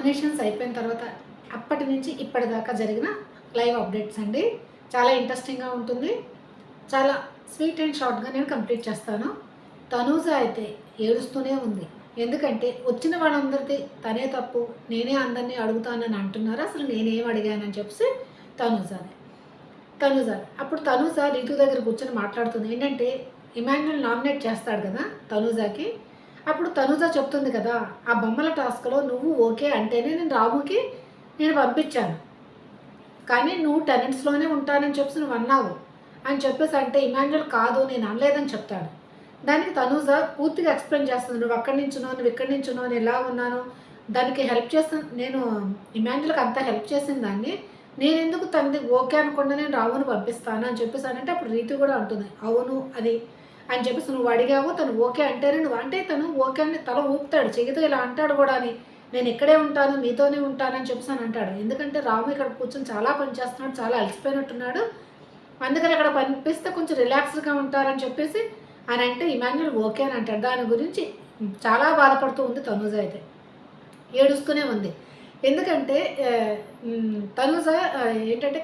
Nominations అయిపోయిన తర్వాత అప్పటి నుంచి ఇప్పటిదాకా జరిగిన లైవ్ అప్డేట్స్ అండి. చాలా ఇంట్రెస్టింగ్గా ఉంటుంది. చాలా స్వీట్ అండ్ షార్ట్గా నేను కంప్లీట్ చేస్తాను. తనూజ అయితే ఏడుస్తూనే ఉంది. ఎందుకంటే వచ్చిన వాళ్ళందరిది తనే తప్పు నేనే అందరినీ అడుగుతానని అంటున్నారు. అసలు నేనేం అడిగానని చెప్పి తనూజానే. తనూజ అప్పుడు తనూజ రీతు దగ్గర కూర్చొని మాట్లాడుతుంది. ఏంటంటే ఇమాన్యుల్ నామినేట్ చేస్తాడు కదా తనూజాకి. అప్పుడు తనుజ చెప్తుంది కదా ఆ బొమ్మల టాస్క్లో నువ్వు ఓకే అంటేనే నేను రాముకి నేను పంపించాను. కానీ నువ్వు టెనెంట్స్లోనే ఉంటానని చెప్పి నువ్వు అన్నావు. అని చెప్పేసి అంటే ఇమాన్యుల్ కాదు నేను అనలేదని చెప్తాడు. దానికి తనూజ పూర్తిగా ఎక్స్ప్లెయిన్ చేస్తుంది నువ్వు అక్కడి నుంచునో నువ్వు ఇక్కడి నుంచునో నేను ఎలా ఉన్నాను? దానికి హెల్ప్ చేస్తాను నేను ఇమాన్యుల్కి అంతా హెల్ప్ చేసిన దాన్ని నేను ఎందుకు తనది ఓకే అనుకుండా నేను రావును పంపిస్తాను? అని చెప్పేసి అంటే అప్పుడు రీతి కూడా ఉంటుంది అవును అది అని చెప్పేసి నువ్వు అడిగావు తను ఓకే అంటేనే నువ్వు అంటే తను ఓకే అని తల ఊపుతాడు. చెగితో ఇలా అంటాడు కూడా అని. నేను ఇక్కడే ఉంటాను మీతోనే ఉంటానని చెప్పేసి అని అంటాడు. ఎందుకంటే రాము ఇక్కడ కూర్చొని చాలా పని చేస్తున్నాడు చాలా అలసిపోయినట్టున్నాడు. అందుకని అక్కడ పనిపిస్తే కొంచెం రిలాక్స్డ్గా ఉంటారని చెప్పేసి అని అంటే ఇమాన్యుల్ ఓకే అని అంటాడు. దాని గురించి చాలా బాధపడుతూ ఉంది తనుజ అయితే. ఏడుస్తూనే ఉంది. ఎందుకంటే తనుజ ఏంటంటే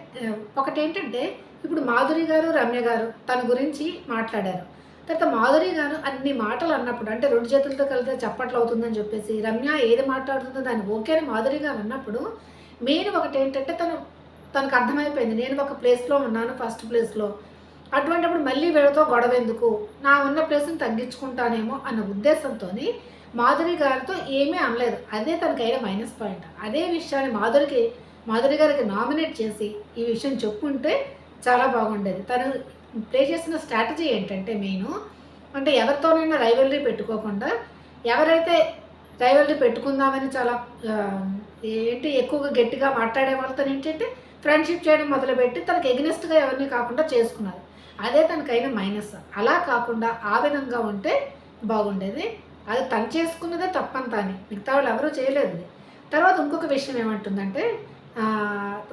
ఒకటి ఏంటంటే ఇప్పుడు మాధురి గారు రమ్య గారు తన గురించి మాట్లాడారు. తర్వాత మాధురి గారు అన్ని మాటలు అన్నప్పుడు అంటే రెండు చేతులతో కలిపితే చప్పట్లు అవుతుందని చెప్పేసి రమ్య ఏది మాట్లాడుతుందో దాన్ని ఓకే అని మాధురి గారు అన్నప్పుడు మెయిన్ ఒకటి ఏంటంటే తను తనకు అర్థమైపోయింది. నేను ఒక ప్లేస్లో ఉన్నాను ఫస్ట్ ప్లేస్లో. అటువంటిప్పుడు మళ్ళీ వీళ్ళతో గొడవ ఎందుకు? నా ఉన్న ప్లేస్ని తగ్గించుకుంటానేమో అన్న ఉద్దేశంతో మాధురి గారితో ఏమీ అనలేదు. అదే తనకైన మైనస్ పాయింట్. అదే విషయాన్ని మాధురికి మాధురి గారికి నామినేట్ చేసి ఈ విషయం చెప్పుంటే చాలా బాగుండేది. తను ప్లే చేసిన స్ట్రాటజీ ఏంటంటే మెయిన్ అంటే ఎవరితోనైనా రైవల్రీ పెట్టుకోకుండా ఎవరైతే రైవల్రీ పెట్టుకుందామని చాలా ఏంటి ఎక్కువగా గట్టిగా మాట్లాడే వాళ్ళతో ఏంటంటే ఫ్రెండ్షిప్ చేయడం మొదలుపెట్టి తనకు ఎగ్నెస్ట్గా ఎవరిని కాకుండా చేసుకున్నారు. అదే తనకైన మైనస్. అలా కాకుండా ఆ విధంగా ఉంటే బాగుండేది. అది తను చేసుకున్నదే తప్పంతా అని మిగతా వాళ్ళు ఎవరూ చేయలేదు. తర్వాత ఇంకొక విషయం ఏమంటుందంటే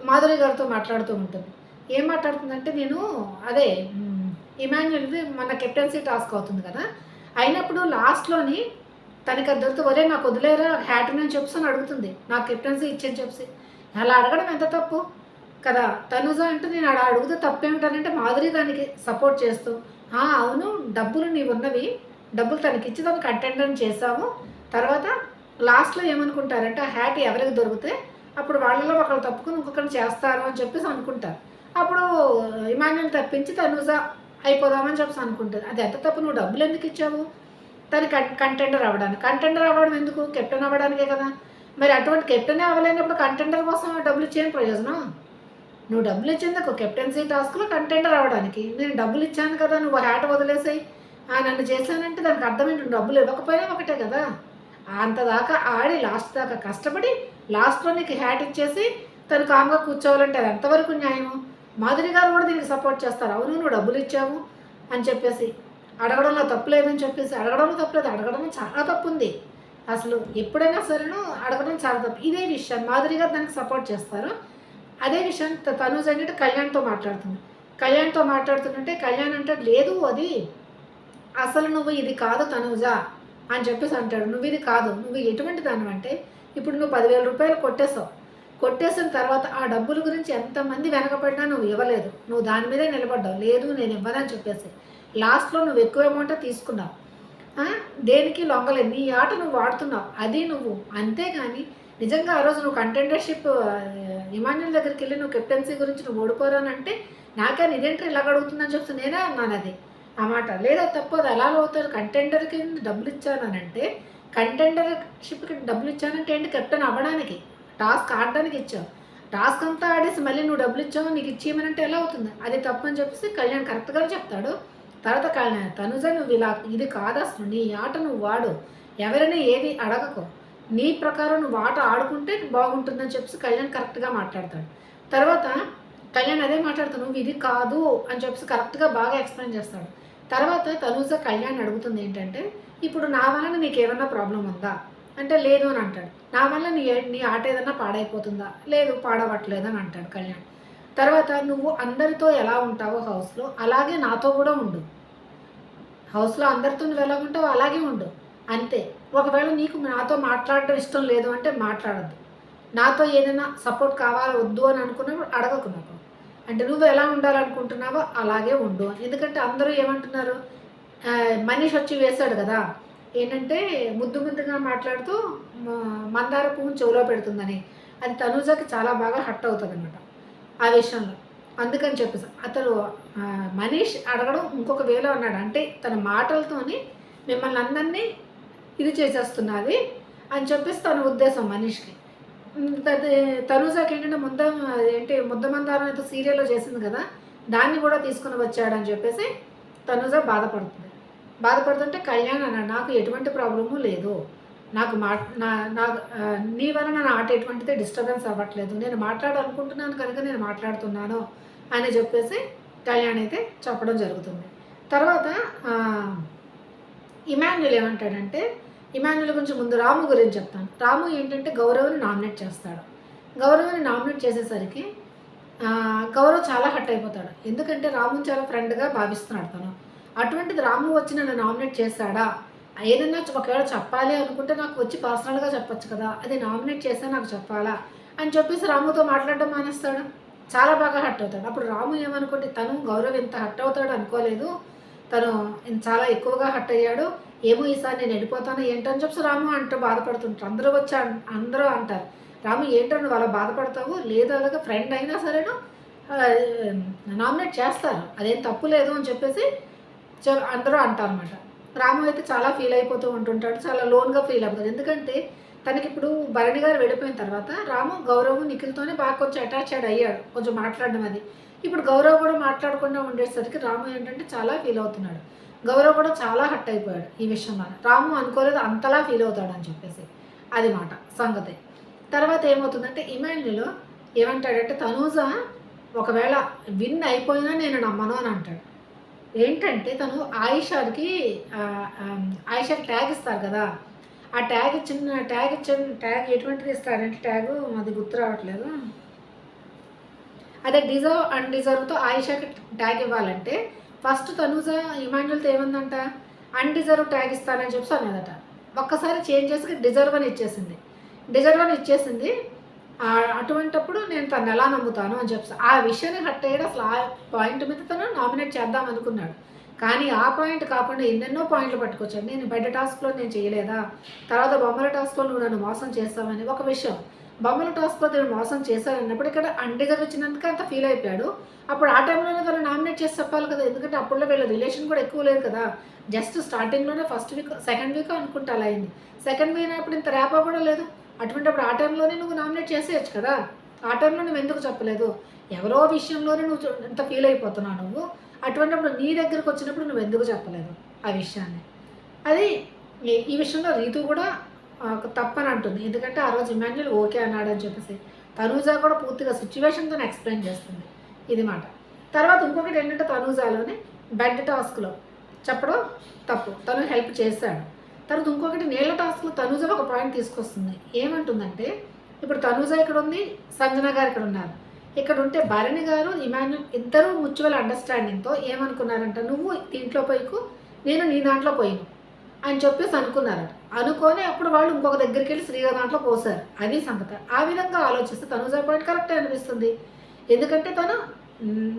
మాధురి గారితో మాట్లాడుతూ ఉంటుంది. ఏం మాట్లాడుతుందంటే నేను అదే ఇమాన్యుల్ది మన కెప్టెన్సీ టాస్క్ అవుతుంది కదా. అయినప్పుడు లాస్ట్లోని తనకి అద్దరితో వరే ఒరే నాకు వదిలేరా హ్యాట్ అని చెప్పి అని అడుగుతుంది. నాకు కెప్టెన్సీ ఇచ్చేని చెప్పి. అలా అడగడం ఎంత తప్పు? కదా తనుజ అంటే నేను అలా అడిగితే తప్పేమిటనంటే మాధురి దానికి సపోర్ట్ చేస్తూ "ఆ, అవును డబ్బులు నీవు ఉన్నవి డబ్బులు తనకి ఇచ్చి తనకు అటెండెన్స్ చేసాము తర్వాత లాస్ట్లో ఏమనుకుంటారంటే ఆ హ్యాట్ ఎవరికి దొరికితే అప్పుడు వాళ్ళలో ఒకళ్ళు తప్పుకుని ఇంకొకరిని చేస్తారు అని చెప్పేసి అనుకుంటారు. అప్పుడు ఇమాన్యుల్ తప్పించి తనుజ అయిపోదామని చెప్పి అనుకుంటుంది. అది ఎంత తప్పు? నువ్వు డబ్బులు ఎందుకు ఇచ్చావు? తను కంటెండర్ అవ్వడానికి. కంటెండర్ అవ్వడం ఎందుకు? కెప్టెన్ అవ్వడానికే కదా. మరి అటువంటి కెప్టెనే అవ్వలేనప్పుడు కంటెండర్ కోసం డబ్బులు ఇచ్చేయని ప్రయోజనం? నువ్వు డబ్బులు ఇచ్చేందుకు కెప్టెన్సీ టాస్క్లో కంటెండర్ అవ్వడానికి. నేను డబ్బులు ఇచ్చాను కదా నువ్వు హ్యాట్ వదిలేసాయి. ఆ, నన్ను చేశానంటే దానికి అర్థమేంటి డబ్బులు ఇవ్వకపోయినా ఒకటే కదా. అంత దాకా ఆడి లాస్ట్ దాకా కష్టపడి లాస్ట్లో నీకు హ్యాట్ ఇచ్చేసి తను కామ్గా కూర్చోవాలంటే అది ఎంతవరకు న్యాయము? మాధురి గారు కూడా దీనికి సపోర్ట్ చేస్తారు. అవును నువ్వు డబ్బులు ఇచ్చావు అని చెప్పేసి. అడగడంలో తప్పు లేదని చెప్పేసి. అడగడంలో తప్పు లేదు. అడగడంలో చాలా తప్పు ఉంది. అసలు ఎప్పుడైనా సరేను అడగడం చాలా తప్పు. ఇదే విషయం మాధురి గారు దానికి సపోర్ట్ చేస్తారు. అదే విషయం తనూజ్ అంటే కళ్యాణ్తో మాట్లాడుతుంది. కళ్యాణ్తో మాట్లాడుతుంటే కళ్యాణ్ అంటే లేదు అది. అసలు నువ్వు ఇది కాదు తనూజా అని చెప్పేసి అంటాడు. నువ్వు ఇది కాదు. నువ్వు ఎటువంటి దానివంటే ఇప్పుడు నువ్వు పదివేల రూపాయలు కొట్టేసావు. కొట్టేసిన తర్వాత ఆ డబ్బుల గురించి ఎంతమంది వెనకబడినా నువ్వు ఇవ్వలేదు. నువ్వు దాని మీదే నిలబడ్డావు. లేదు నేను ఇవ్వనని చెప్పేసి. లాస్ట్లో నువ్వు ఎక్కువ అమౌంట్ తీసుకున్నావు. దేనికి లొంగలేదు. నీ ఆట నువ్వు వాడుతున్నావు అది నువ్వు. అంతేగాని నిజంగా ఆ రోజు నువ్వు కంటెండర్షిప్ ఇమాన్యుల్ దగ్గరికి వెళ్ళి నువ్వు కెప్టెన్సీ గురించి నువ్వు ఓడిపోరానంటే నాకే ఇదేంటి ఇలా అడుగుతుందని చెప్తే నేనే అన్నాను అది. ఆ మాట. లేదా తప్పు అది ఎలా అవుతారు. కంటెండర్కి డబ్బులు ఇచ్చానంటే కంటెండర్షిప్కి డబ్బులు ఇచ్చానంటే ఏంటి? కెప్టెన్ అవ్వడానికి. టాస్క్ ఆడడానికి ఇచ్చావు. టాస్క్ అంతా ఆడేసి మళ్ళీ నువ్వు డబ్బులు ఇచ్చావు నీకు ఇచ్చేయమనంటే ఎలా అవుతుంది? అది తప్పు అని చెప్పేసి కళ్యాణ్ కరెక్ట్గా చెప్తాడు. తర్వాత కళ్యాణ్ తనుజ నువ్వు ఇలా ఇది కాదు అసలు నీ ఆట నువ్వు వాడు ఎవరైనా ఏది అడగకు. నీ ప్రకారం నువ్వు ఆట ఆడుకుంటే బాగుంటుందని చెప్పేసి కళ్యాణ్ కరెక్ట్గా మాట్లాడతాడు. తర్వాత కళ్యాణ్ అదే మాట్లాడుతాను నువ్వు ఇది కాదు అని చెప్పేసి కరెక్ట్గా బాగా ఎక్స్ప్లెయిన్ చేస్తాడు. తర్వాత తనుజ కళ్యాణ్ అడుగుతుంది ఏంటంటే ఇప్పుడు నా వలన నీకు ఏమన్నా ప్రాబ్లం ఉందా? అంటే లేదు అని అంటాడు. నా వల్ల నీ నీ ఆట ఏదన్నా పాడైపోతుందా? లేదు పాడవట్లేదు అని అంటాడు కళ్యాణ్. తర్వాత నువ్వు అందరితో ఎలా ఉంటావో హౌస్లో అలాగే నాతో కూడా ఉండు. హౌస్లో అందరితో నువ్వు ఎలా ఉంటావో అలాగే ఉండు. అంతే. ఒకవేళ నీకు నాతో మాట్లాడడం ఇష్టం లేదు అంటే మాట్లాడద్దు. నాతో ఏదైనా సపోర్ట్ కావాలా వద్దు అని అనుకున్నప్పుడు అడగకు నాకు. అంటే నువ్వు ఎలా ఉండాలనుకుంటున్నావో అలాగే ఉండు. ఎందుకంటే అందరూ ఏమంటున్నారు? ఆ, మనీష్ వచ్చి వేశాడు కదా. ఏంటంటే ముద్దు ముద్దుగా మాట్లాడుతూ మందార పువ్వును చెవులో పెడుతుందని. అది తనూజకి చాలా బాగా హట్ అవుతుంది అనమాట ఆ విషయంలో. అందుకని చెప్పేసి అతను మనీష్ అడగడం ఇంకొక వేలో అన్నాడు. అంటే తన మాటలతోని మిమ్మల్ని అందరినీ ఇది చేసేస్తున్నది అని చెప్పేసి తన ఉద్దేశం మనీష్కి. తనూజాకి ఏంటంటే ముద్ద ఏంటి ముద్ద మందారం అయితే సీరియల్లో చేసింది కదా దాన్ని కూడా తీసుకుని వచ్చాడని చెప్పేసి తనూజ బాధపడుతుంది. బాధపడుతుంటే కళ్యాణ్ అన్నాడు నాకు ఎటువంటి ప్రాబ్లము లేదు. నాకు మా నా నా నీ వలన నా ఆట ఎటువంటిది డిస్టర్బెన్స్ అవ్వట్లేదు. నేను మాట్లాడాలనుకుంటున్నాను కనుక నేను మాట్లాడుతున్నాను. అని చెప్పేసి కళ్యాణ్ అయితే చెప్పడం జరుగుతుంది. తర్వాత ఇమాన్యుల్ ఏమంటాడంటే ఇమాన్యుల్ గురించి ముందు రాము గురించి చెప్తాను. రాము ఏంటంటే గౌరవ్ని నామినేట్ చేస్తాడు. గౌరవ్ని నామినేట్ చేసేసరికి గౌరవ్ చాలా హట్ అయిపోతాడు. ఎందుకంటే రాముని చాలా ఫ్రెండ్గా భావిస్తున్నాడు తను. అటువంటిది రాము వచ్చి నన్ను నామినేట్ చేశాడా? ఏదైనా ఒకవేళ చెప్పాలి అనుకుంటే నాకు వచ్చి పర్సనల్గా చెప్పొచ్చు కదా. అది నామినేట్ చేస్తే నాకు చెప్పాలా? అని చెప్పేసి రాముతో మాట్లాడడం మానేస్తాడు. చాలా బాగా హట్ అవుతాడు. అప్పుడు రాము ఏమనుకుంటే తను గౌరవ్ ఇంత హట్ అవుతాడు అనుకోలేదు. తను చాలా ఎక్కువగా హట్ అయ్యాడు. ఏమో ఈసారి నేను వెళ్ళిపోతాను ఏంటని చెప్పి రాము అంటూ బాధపడుతుంటారు అందరూ వచ్చి అన్- అందరూ అంటారు రాము ఏంటని వాళ్ళ బాధపడతావు? లేదు అలాగే ఫ్రెండ్ అయినా సరేను నామినేట్ చేస్తారు. అదేం తప్పు లేదు అని చెప్పేసి అందరూ అంటారు అనమాట రాము అయితే చాలా ఫీల్ అయిపోతూ ఉంటుంటాడు చాలా లోన్గా ఫీల్ అవుతుంది ఎందుకంటే తనకి ఇప్పుడు భరణి గారు వెళ్ళిపోయిన తర్వాత రాము గౌరవ్ నిఖిల్తోనే బాగా కొంచెం అటాచ్డ్ అయ్యాడు కొంచెం మాట్లాడడం అది. ఇప్పుడు గౌరవ్ కూడా మాట్లాడకుండా ఉండేసరికి రాము ఏంటంటే చాలా ఫీల్ అవుతున్నాడు. గౌరవ్ కూడా చాలా హట్ అయిపోయాడు ఈ విషయంలో. రాము అనుకోలేదు అంతలా ఫీల్ అవుతాడు అని చెప్పేసి. అది మాట సంగతి. తర్వాత ఏమవుతుందంటే ఇమాన్యులో ఏమంటాడంటే తనూజ ఒకవేళ విన్ అయిపోయినా నేను నమ్మను అని అంటాడు. ఏంటంటే తను ఆయిషాకి ఆ, ఆయిషాకి ట్యాగ్ ఇస్తారు కదా. ఆ ట్యాగ్ ఇచ్చిన ట్యాగ్ ఇచ్చిన ట్యాగ్ ఎటువంటిది ఇస్తారంటే ట్యాగ్ మాది గుర్తు రావట్లేదు. అదే డిజర్వ్ అండ్ డిజర్వ్తో ఆయిషాకి ట్యాగ్ ఇవ్వాలంటే ఫస్ట్ తనూజ ఇమాన్యుల్తో ఏముందంట? అన్డిజర్వ్ ట్యాగ్ ఇస్తానని చెప్పి అన్నదట. ఒక్కసారి చేంజ్ చేసి డిజర్వ్ అని ఇచ్చేసింది. డిజర్వ్ అని ఇచ్చేసింది. అటువంటప్పుడు నేను తను ఎలా నమ్ముతాను అని చెప్పి ఆ విషయాన్ని హట్ అయ్యాడు. అసలు ఆ పాయింట్ మీద తను నామినేట్ చేద్దాం అనుకున్నాడు. కానీ ఆ పాయింట్ కాకుండా ఎన్నెన్నో పాయింట్లు పట్టుకొచ్చాను నేను బెడ్ టాస్క్లో నేను చేయలేదా? తర్వాత బొమ్మల టాస్క్లో నువ్వు నన్ను మోసం చేస్తావని ఒక విషయం. బొమ్మల టాస్క్లో నేను మోసం చేశాను అన్నప్పుడు ఇక్కడ అండిజర్వ్ వచ్చినందుకు అంత ఫీల్ అయిపోయాడు. అప్పుడు ఆ టైంలోనే తను నామినేట్ చేసి చెప్పాలి కదా. ఎందుకంటే అప్పుడులో వీళ్ళ రిలేషన్ కూడా ఎక్కువ లేదు కదా. జస్ట్ స్టార్టింగ్లోనే ఫస్ట్ వీక్ సెకండ్ వీక్ అనుకుంటా అలా అయింది. సెకండ్ వీక్ అయినప్పుడు ఇంత రేపా కూడా లేదు. అటువంటిప్పుడు ఆ టైంలోనే నువ్వు నామినేట్ చేసేయచ్చు కదా. ఆ టైంలో నువ్వు ఎందుకు చెప్పలేదు? ఎవరో విషయంలోనే నువ్వు ఎంత ఫీల్ అయిపోతున్నావు నువ్వు. అటువంటిప్పుడు నీ దగ్గరకు వచ్చినప్పుడు నువ్వు ఎందుకు చెప్పలేదు ఆ విషయాన్ని? అది ఈ- విషయంలో రీతు కూడా తప్పని అంటుంది. ఎందుకంటే ఆ రోజు ఇమాన్యుల్ ఓకే అన్నాడు అని చెప్పేసి. తనూజా కూడా పూర్తిగా సిచ్యువేషన్తో ఎక్స్ప్లెయిన్ చేస్తుంది. ఇది మాట. తర్వాత ఇంకొకటి ఏంటంటే తనూజాలోని బెడ్ టాస్క్లో చెప్పడం తప్పు. తను హెల్ప్ చేశాడు. తర్వాత ఇంకొకటి నీళ్ళ టాస్క్లో తనూజ ఒక పాయింట్ తీసుకొస్తుంది. ఏమంటుందంటే ఇప్పుడు తనూజ ఇక్కడ ఉంది సంజన గారు ఇక్కడ ఉన్నారు ఇక్కడ ఉంటే భరణి గారు ఇమాన్యుల్ ఇద్దరు ముచ్యువల్ అండర్స్టాండింగ్తో ఏమనుకున్నారంట? నువ్వు దీంట్లో పోయికు నేను నీ దాంట్లో పోయిను అని చెప్పేసి అనుకున్నారట. అనుకొని అప్పుడు వాళ్ళు ఇంకొక దగ్గరికి వెళ్ళి శ్రీగారి దాంట్లో పోసారు అది సంగతి. ఆ విధంగా ఆలోచిస్తే తనూజ పాయింట్ కరెక్టే అనిపిస్తుంది. ఎందుకంటే తను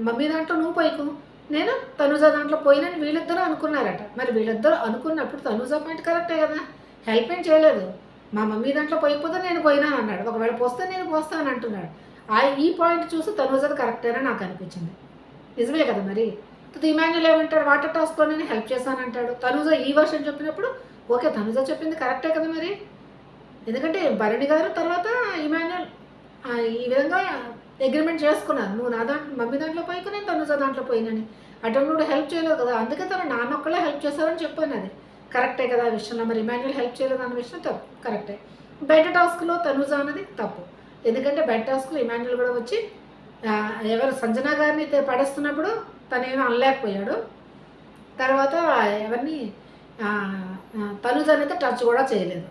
మమ్మీ దాంట్లో నువ్వు పోయికు. నేను తనుజ దాంట్లో పోయినని వీళ్ళిద్దరూ అనుకున్నారట. మరి వీళ్ళిద్దరూ అనుకున్నప్పుడు తనుజ పాయింట్ కరెక్టే కదా? హెల్ప్ ఏం చేయలేదు. మా మమ్మీ దాంట్లో పోయిపోతే నేను పోయినాను అన్నాడు. ఒకవేళ పోస్తే నేను పోస్తాను అంటున్నాడు. ఆ ఈ పాయింట్ చూసి తనుజది కరెక్టేనా నాకు అనిపించింది. నిజమే కదా మరి? తర్వాత ఇమాన్యుల్ ఏమంటాడు? వాటర్ టాస్క్లో నేను హెల్ప్ చేశానంటాడు తనుజ ఈ వర్షన్ చెప్పినప్పుడు ఓకే తనుజ చెప్పింది కరెక్టే కదా మరి? ఎందుకంటే భరణి గారు తర్వాత ఇమాన్యుల్ ఈ విధంగా అగ్రిమెంట్ చేసుకున్నాను. నువ్వు నా దాంట్లో మమ్మీ దాంట్లో పోయి నేను తనుజ దాంట్లో పోయినని. అటు నువ్వు హెల్ప్ చేయలేదు కదా. అందుకే తను నాన్న ఒక్కళ్ళే హెల్ప్ చేశారని చెప్పాను అది. కరెక్టే కదా ఆ విషయంలో. మరి ఇమాన్యుల్ హెల్ప్ చేయలేదు అన్న విషయం తప్పు. కరెక్టే. బెడ్ టాస్క్లో తనుజ అన్నది తప్పు. ఎందుకంటే బెడ్ టాస్క్లో ఇమాన్యుల్ కూడా వచ్చి ఎవరు సంజన గారిని పడేస్తున్నప్పుడు తను అనలేకపోయాడు. తర్వాత ఎవరిని తనుజ అనేది టచ్ కూడా చేయలేదు.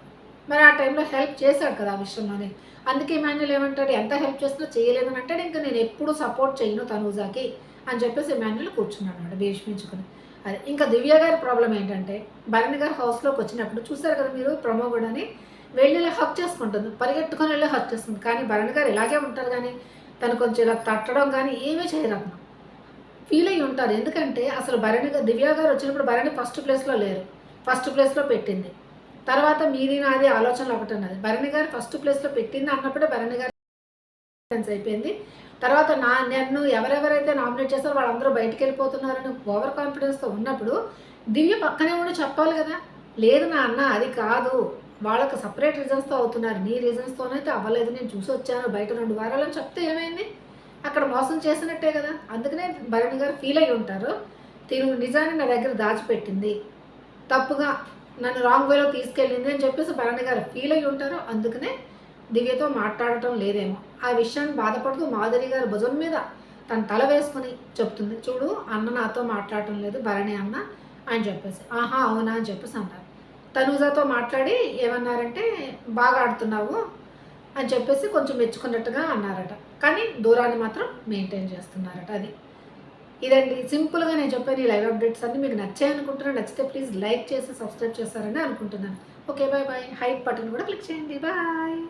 మరి ఆ టైంలో హెల్ప్ చేశాడు కదా ఆ విషయంలోనే. అందుకే ఇమాన్యుల్ ఏమంటాడు ఎంత హెల్ప్ చేస్తున్నా చేయలేదని అంటాడు. ఇంకా నేను ఎప్పుడు సపోర్ట్ చేయను తనూజాకి అని చెప్పేసి ఇమాన్యుల్ కూర్చున్నాడు అన్నమాట భీష్మించుకుని. అదే ఇంకా దివ్య గారి ప్రాబ్లం ఏంటంటే భరణి గారు హౌస్లోకి వచ్చినప్పుడు చూసారు కదా మీరు ప్రమో కూడాని వెళ్ళి ఇలా హక్ చేసుకుంటుంది పరిగెట్టుకొని వెళ్ళి హక్ చేస్తుంది కానీ భరణి గారు ఇలాగే ఉంటారు కానీ తను కొంచెం ఇలా తట్టడం కానీ ఏమీ చేయరు ఫీల్ అయ్యి ఉంటారు. ఎందుకంటే అసలు భరణి గారు దివ్య గారు వచ్చినప్పుడు భరణి ఫస్ట్ ప్లేస్లో లేరు. ఫస్ట్ ప్లేస్లో పెట్టింది. తర్వాత మీది నాది ఆలోచనలు ఒకటి ఉన్నది. భరణి గారు ఫస్ట్ ప్లేస్లో పెట్టింది అన్నప్పుడే భరణి గారు సెన్స్ అయిపోయింది. తర్వాత నా నన్ను ఎవరెవరైతే నామినేట్ చేస్తారో వాళ్ళందరూ బయటికి వెళ్ళిపోతున్నారని ఓవర్ కాన్ఫిడెన్స్తో ఉన్నప్పుడు దివ్య పక్కనే ఉండి చెప్పాలి కదా. లేదు నా అన్న అది కాదు. వాళ్ళకి సపరేట్ రీజన్స్తో అవుతున్నారు. నీ రీజన్స్తోనైతే అవ్వలేదు. నేను చూసి వచ్చాను బయట రెండు వారాలని చెప్తే ఏమైంది? అక్కడ మోసం చేసినట్టే కదా. అందుకనే భరణి గారు ఫీల్ అయి ఉంటారు. తిను నిజాన్ని నా దగ్గర దాచిపెట్టింది. తప్పుగా నన్ను రాంగ్ వేలో తీసుకెళ్ళింది అని చెప్పేసి భరణి గారు ఫీల్ అయ్యి ఉంటారు అందుకనే దివ్యతో మాట్లాడటం లేదేమో. ఆ విషయాన్ని బాధపడుతూ మాధురి గారు భుజం మీద తన తల వేసుకుని చెప్తుంది. చూడు అన్న నాతో మాట్లాడటం లేదు భరణి అన్న అని చెప్పేసి. ఆహా అవునా అని చెప్పేసి అన్నారు తనూజాతో మాట్లాడి ఏమన్నారంటే బాగా ఆడుతున్నావు అని చెప్పేసి కొంచెం మెచ్చుకున్నట్టుగా అన్నారట. కానీ దూరాన్ని మాత్రం మెయింటైన్ చేస్తున్నారట అది. ఇదండి. సింపుల్గా నేను చెప్పాను ఈ లైవ్ అప్డేట్స్ అన్ని మీకు నచ్చాయి అనుకుంటున్నాను. నచ్చితే ప్లీజ్ లైక్ చేసి సబ్స్క్రైబ్ చేస్తారని అనుకుంటున్నాను. Okay bye bye hype button కూడా క్లిక్ చేయండి. బాయ్.